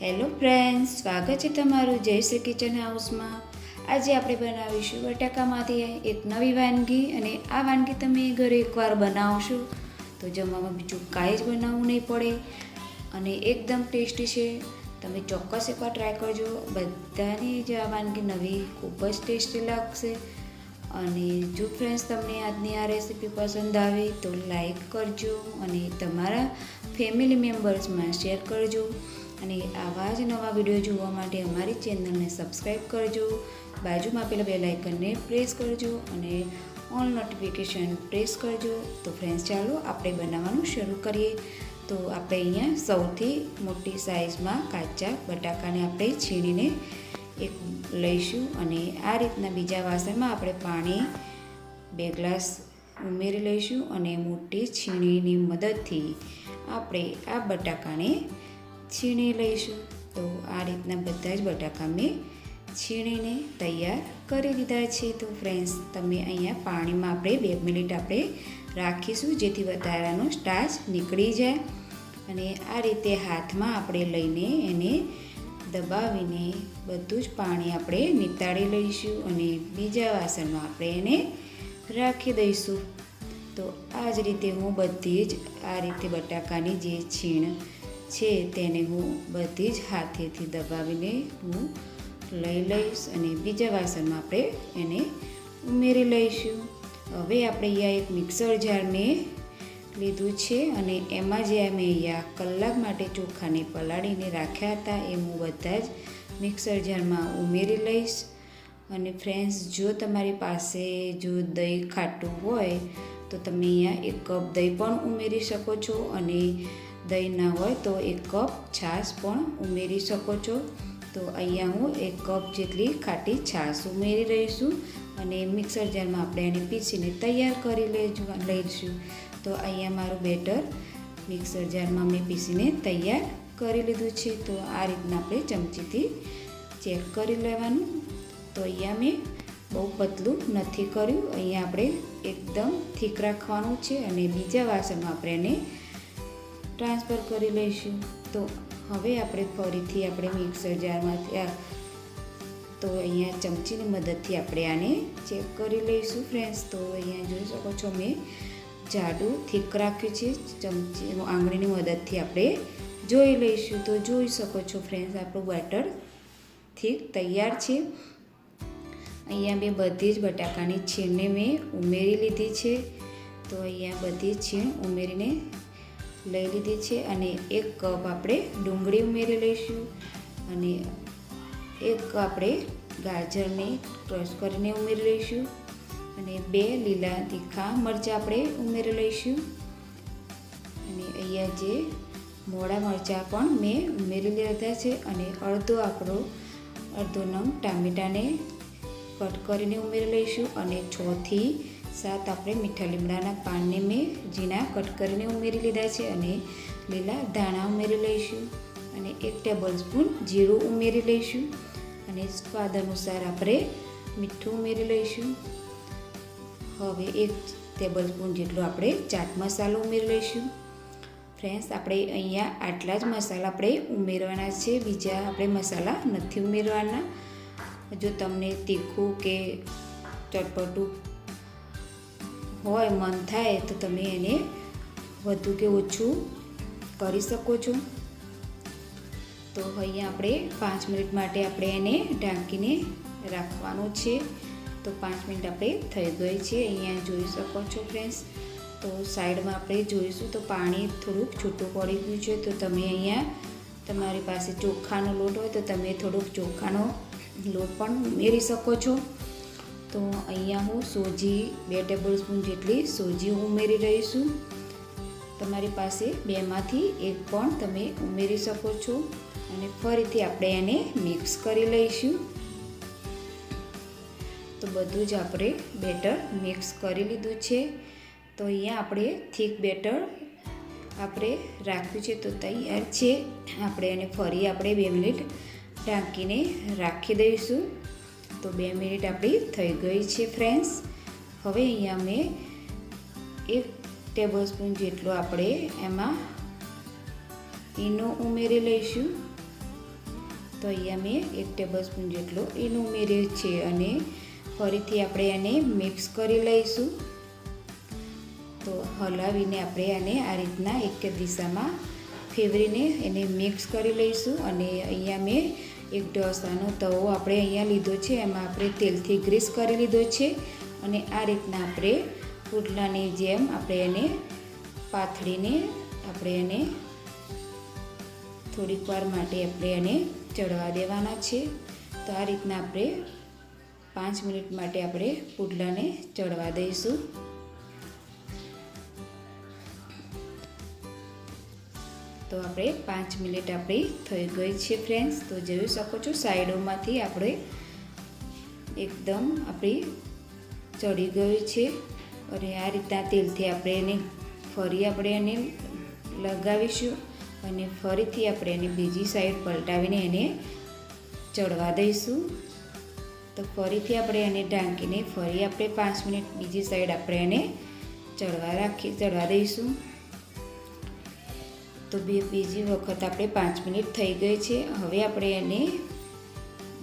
Hello friends, સ્વાગત છે તમારું જય શ્રી કિચન હાઉસમાં. આજે આપણે બનાવીશું બટાકામાંથી એક નવી વાનગી અને આ વાનગી તમે ઘરે એકવાર બનાવશો તો જમવામાં બીજું કાંઈ જ બનાવવું નહીં પડે અને એકદમ ટેસ્ટી છે. તમે ચોક્કસ એકવાર ટ્રાય કરજો. બધાની જ આ વાનગી નવી ખૂબ જ ટેસ્ટી લાગશે. અને જો ફ્રેન્ડ્સ, તમને આજની આ રેસીપી પસંદ આવે તો લાઈક કરજો અને તમારા ફેમિલી મેમ્બર્સમાં શેર કરજો. અને આવા જ નવા વીડિયો જોવા માટે અમારી ચેનલને સબસ્ક્રાઈબ કરજો. બાજુમાં આપેલા બે લાઇકનને પ્રેસ કરજો અને ઓલ નોટિફિકેશન પ્રેસ કરજો. તો ફ્રેન્ડ્સ ચાલો આપણે બનાવવાનું શરૂ કરીએ. તો આપણે અહીંયા સૌથી મોટી સાઇઝમાં કાચા બટાકાને આપણે છીણીને એક લઈશું અને આ રીતના બીજા વાસણમાં આપણે પાણી બે ગ્લાસ ઉમેરી લઈશું અને મોટી છીણીની મદદથી આપણે આ બટાકાને છીણી લઈશું. તો આ રીતના બધા જ બટાકા મેં છીણીને તૈયાર કરી દીધા છે. તો ફ્રેન્ડ્સ તમે અહીંયા પાણીમાં આપણે બે મિનિટ આપણે રાખીશું, જેથી વધારાનો સ્ટાચ નીકળી જાય. અને આ રીતે હાથમાં આપણે લઈને એને દબાવીને બધું જ પાણી આપણે નિતાળી લઈશું અને બીજા વાસણમાં આપણે એને રાખી દઈશું. તો આ જ રીતે હું બધી જ આ રીતે બટાકાની જે છીણ છે તેને હું બધી જ હાથેથી દબાવીને હું લઈ લઈશ અને બીજા વાસણમાં આપણે એને ઉમેરી લઈશું. હવે આપણે અહીંયા એક મિક્સર જારને લીધું છે અને એમાં જે અમે અહીંયા કલાક માટે ચોખાને પલાળીને રાખ્યા હતા એ હું બધા જ મિક્સર જારમાં ઉમેરી લઈશ. અને ફ્રેન્ડ્સ, જો તમારી પાસે જો દહીં ખાટું હોય તો તમે અહીંયા એક કપ દહીં પણ ઉમેરી શકો છો અને દહીં ના હોય તો એક કપ છાશ પણ ઉમેરી શકો છો. તો અહીંયા હું એક કપ જેટલી ખાટી છાશ ઉમેરી રહીશું અને મિક્સર જારમાં આપણે એને પીસીને તૈયાર કરી લેજો, લઈશું. તો અહીંયા મારું બેટર મિક્સર જારમાં મેં પીસીને તૈયાર કરી લીધું છે. તો આ રીતના આપણે ચમચીથી ચેક કરી લેવાનું. તો અહીંયા મેં બહુ પતલું નથી કર્યું. અહીંયા આપણે એકદમ થીક રાખવાનું છે અને બીજા વાસણમાં આપણે એને ટ્રાન્સફર કરી લઈશું. તો હવે આપણે ફરીથી આપણે મિક્સર જારમાંથી તો અહીંયા ચમચીની મદદથી આપણે આને ચેક કરી લઈશું ફ્રેન્ડ્સ. તો અહીંયા જોઈ શકો છો મેં જાડું થીક રાખ્યું છે. ચમચી આંગળીની મદદથી આપણે જોઈ લઈશું. તો જોઈ શકો છો ફ્રેન્ડ્સ, આપણું બેટર થીક તૈયાર છે. અહીંયા મેં બધી જ બટાકાની છીણને મેં ઉમેરી લીધી છે. તો અહીંયા બધી છીણ ઉમેરીને લઈ લીધી છે અને એક કપ આપણે ડુંગળી ઉમેરી લઈશું અને એક આપણે ગાજરને ક્રશ કરીને ઉમેરી લઈશું અને બે લીલા તીખા મરચાં આપણે ઉમેરી લઈશું અને અહીંયા જે મોડા મરચાં પણ મેં ઉમેરી લીધા છે અને અડધો આપણો અડધો નંગ ટામેટાને કટ કરીને ઉમેરી લઈશું અને છથી સાત આપણે મીઠા લીમડાના પાનને મેં ઝીણા કટ કરીને ઉમેરી લીધા છે અને લીલા ધાણા ઉમેરી લઈશું અને એક ટેબલ સ્પૂન જીરું ઉમેરી લઈશું અને સ્વાદ અનુસાર આપણે મીઠું ઉમેરી લઈશું. હવે એક ટેબલ સ્પૂન જેટલો આપણે ચાટ મસાલો ઉમેરી લઈશું. ફ્રેન્ડ્સ, આપણે અહીંયા આટલા જ મસાલા આપણે ઉમેરવાના છે. બીજા આપણે મસાલા નથી ઉમેરવાના. જો તમને તીખું કે ચટપટું હોય, મન થાય, તો તમે એને વધુ કે ઓછું કરી શકો છો. તો અહીંયા આપણે પાંચ મિનિટ માટે આપણે એને ઢાંકીને રાખવાનું છે. તો પાંચ મિનિટ આપણે થઈ ગઈ છે. અહીંયા જોઈ શકો છો ફ્રેન્ડ્સ. તો સાઈડમાં આપણે જોઈશું તો પાણી થોડુંક છૂટું પડી ગયું છે. તો તમે અહીંયા તમારી પાસે ચોખાનો લોટ હોય તો તમે થોડુંક ચોખાનો લોટ પણ ઉમેરી શકો છો. તો અહીંયા હું સોજી બે ટેબલ સ્પૂન જેટલી સોજી ઉમેરી રહીશું તમારી પાસે બેમાંથી એક પણ તમે ઉમેરી શકો છો અને ફરીથી આપણે એને મિક્સ કરી લઈશું. તો બધું જ આપણે બેટર મિક્સ કરી લીધું છે. તો અહીંયા આપણે થીક બેટર આપણે રાખ્યું છે તો તૈયાર છે. આપણે એને ફરી આપણે બે મિનિટ ઢાંકીને રાખી દઈશું. તો બે મિનિટ આપણી થઈ ગઈ છે ફ્રેન્ડ્સ હવે અહીંયા મેં એક ટેબલ જેટલો આપણે એમાં ઈનો ઉમેરી લઈશું. તો અહીંયા મેં એક ટેબલ સ્પૂન જેટલો ઈનો ઉમેર્યો છે અને ફરીથી આપણે એને મિક્સ કરી લઈશું. તો હલાવીને આપણે આને આ રીતના એક દિશામાં ફેવરીને એને મિક્સ કરી લઈશું અને અહીંયા મેં એક ઢોસાનો તવો આપણે અહીંયા લીધો છે. એમાં આપણે તેલથી ગ્રીસ કરી લીધો છે અને આ રીતના આપણે પુડલાની જેમ આપણે એને પાથળીને આપણે એને થોડીક વાર માટે આપણે એને ચડવા દેવાના છે. તો આ રીતના આપણે પાંચ મિનિટ માટે આપણે પુડલાને ચડવા દઈશું. તો આપણે પાંચ મિનિટ આપણી થઈ ગઈ છે ફ્રેન્ડ્સ તો જોઈ શકો છો, સાઈડોમાંથી આપણે એકદમ આપણી ચડી ગયું છે અને આ રીતના તેલથી આપણે એને ફરી આપણે એને લગાવીશું અને ફરીથી આપણે એને બીજી સાઈડ પલટાવીને એને ચડવા દઈશું. તો ફરીથી આપણે એને ઢાંકીને ફરી આપણે પાંચ મિનિટ બીજી સાઈડ આપણે એને ચડવા રાખી, ચડવા દઈશું. તો બે બીજી વખત આપણે પાંચ મિનિટ થઈ ગઈ છે. હવે આપણે એને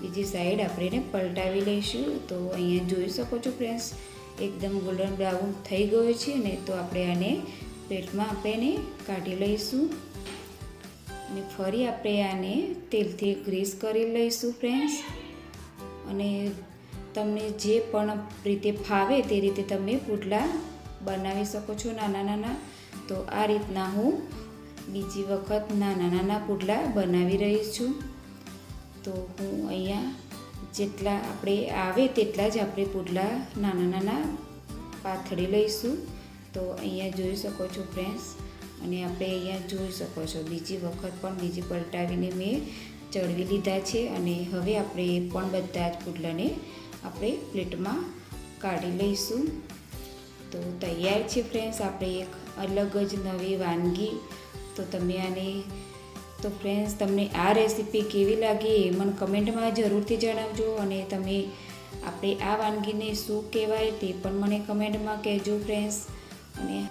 બીજી સાઈડ આપણે એને પલટાવી લઈશું. તો અહીંયા જોઈ શકો છો ફ્રેન્ડ્સ એકદમ ગોલ્ડન બ્રાઉન થઈ ગયો છે ને તો આપણે આને પ્લેટમાં આપણે એને કાઢી લઈશું. અને ફરી આપણે આને તેલથી ગ્રીસ કરી લઈશું ફ્રેન્ડ્સ અને તમને જે પણ રીતે ફાવે તે રીતે તમે પુડલા બનાવી શકો છો નાના નાના. તો આ રીતના હું બીજી વખત નાના નાના પુડલા બનાવી રહી છું. તો હું અહીંયા જેટલા આપણે આવે તેટલા જ આપણે પુડલા નાના નાના પાથળી લઈશું. તો અહીંયા જોઈ શકો છો ફ્રેન્ડ્સ, અને આપણે અહીંયા જોઈ શકો છો બીજી વખત પણ બીજી પલટાવીને મેં ચડવી લીધા છે, અને હવે આપણે પણ બધા જ પુડલાને આપણે પ્લેટમાં કાઢી લઈશું. તો તૈયાર છે ફ્રેન્ડ્સ, આપણે એક અલગ જ નવી વાનગી તો તમે આની, તો ફ્રેન્ડ્સ તમને આ રેસીપી કેવી લાગી એ મને કમેન્ટમાં જરૂરથી જણાવજો અને તમે આપણે આ વાનગીને શું કહેવાય તે પણ મને કમેન્ટમાં કહેજો ફ્રેન્ડ્સ અને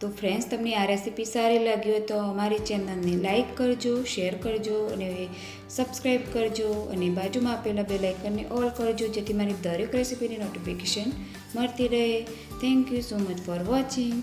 તો ફ્રેન્ડ્સ તમને આ રેસીપી સારી લાગી હોય તો અમારી ચેનલને લાઇક કરજો શેર કરજો અને સબસ્ક્રાઈબ કરજો અને બાજુમાં આપેલા બે લાઇકનને ઓલ કરજો જેથી મારી દરેક રેસીપીની નોટિફિકેશન મળતી રહે. Thank you so much for watching